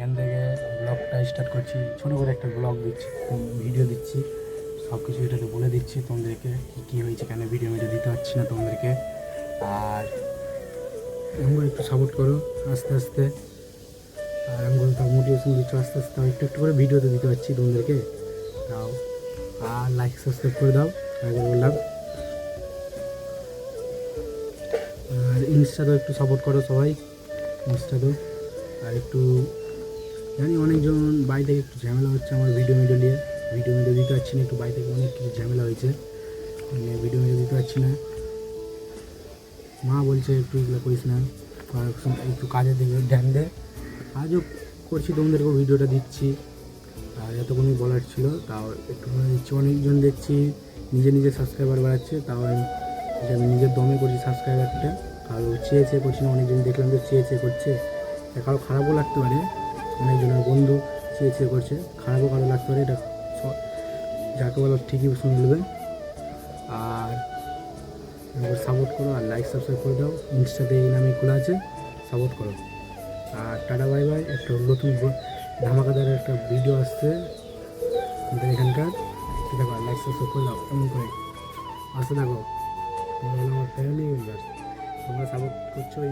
এখান থেকে ব্লগটা স্টার্ট করছি। ছোটো করে একটা ব্লগ দিচ্ছি ভিডিও দিচ্ছি। সব কিছু এটাতে বলে দিচ্ছি তোমাদেরকে কী কী হয়েছে, কেন ভিডিও ভিডিও দিতে পারছি না তোমাদেরকে। আর আমাকে একটু সাপোর্ট করো, আস্তে আস্তে। আর আমি তার মোটিভেশন দিচ্ছ, আস্তে আস্তে। আমি একটু একটু করে ভিডিওতে দিতে পারছি তোমাদেরকে। তাও আর লাইক সাবস্ক্রাইব করে দাও আগে বললাম। আর ইনস্টাতেও একটু সাপোর্ট করো সবাই ইনস্টাতেও আর একটু জানি অনেকজন বাড়ি থেকে একটু ঝামেলা হচ্ছে আমার ভিডিও মিডিও নিয়ে। ভিডিও মিডিও দিতে পারছি না, একটু বাড়ি থেকে অনেক কিছু ঝামেলা হয়েছে। মানে ভিডিও মিডিও দিতে পারছি না। মা বলছে, একটু এগুলো করিস না একটু কাজে দিকে ধ্যান দে। আজও করছি তোমাদেরকেও ভিডিওটা দিচ্ছি। আর এতক্ষণই বলার ছিল, তাও একটু দিচ্ছি। অনেকজন দেখছি নিজে নিজে সাবস্ক্রাইবার বাড়াচ্ছে, তাও আমি নিজের দমে করছি সাবস্ক্রাইবারটা কারও চেয়ে চেয়ে করছি না, অনেকজন দেখলাম যে চেয়ে চেয়ে করছে। কারও খারাপও লাগতে পারে অনেকজনের বন্ধু চেয়ে চেয়ে করছে। খারাপও কারও লাগতে পারে, এটা স- যাকে বলো ঠিকই শুনে নেবে। আর সাপোর্ট করো আর লাইক সাবস্ক্রাইব করে দাও। ইনস্টাতে এই নামে খোলা আছে সাপোর্ট করো। আর টাটা বাই বাই একটা নতুন ধামাকাদার একটা ভিডিও আসছে। এখানকার। সেটা লাইক সাবস্ক্রাইব করে দাও, এমন করে। আসতে থাকো আমার ফ্যামিলি মেম্বার তোমরা সাপোর্ট করছ এই